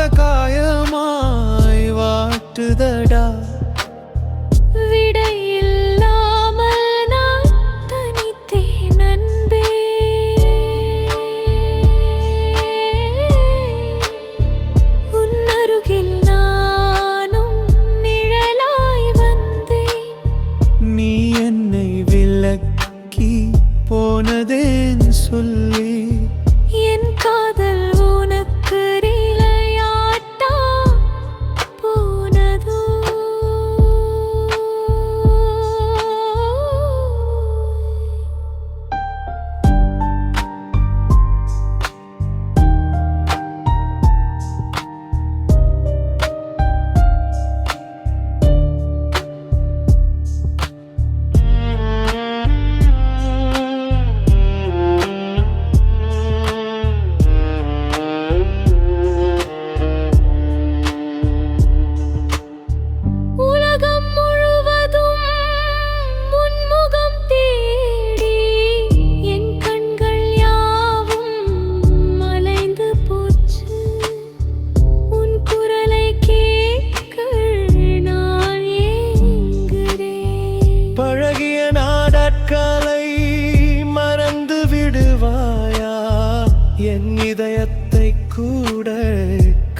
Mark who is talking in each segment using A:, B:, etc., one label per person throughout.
A: പാതകായമായി വാറ്റുതടി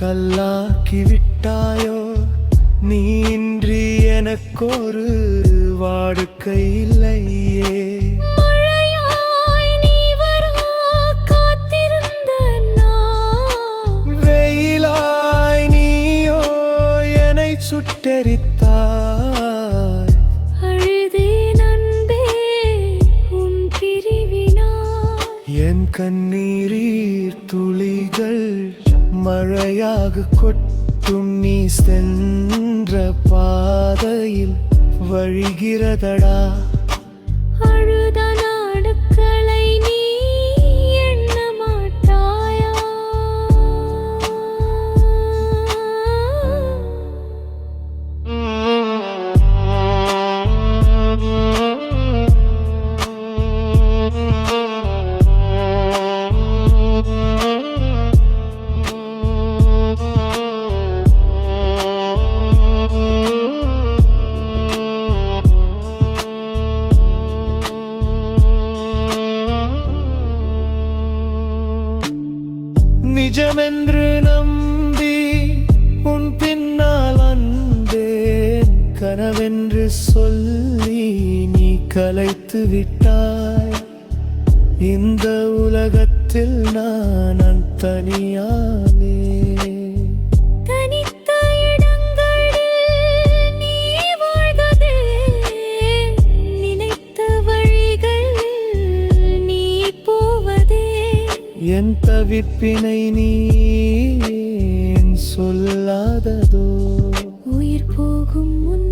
A: கல்லாக்கி விட்டாயோ நீ இன்றி எனக்கொரு வாடுக்கை இல்லையே
B: மழையாய் நீ வர காத்திருந்த நான்
A: வெயிலாய் நீயோ மழையாக கொட்டும் நீ சென்ற பாதையில் வழிகிறதடா? நிஜமென்று நம்பி உன் பின்னால் வந்தேன் கனவென்று சொல்லி நீ கலைத்து விட்டாய். இந்த உலகத்தில் நான் தனியானே. என் தவிப்பினை நீ சொல்லாததோ?
B: உயிர் போகும் முன்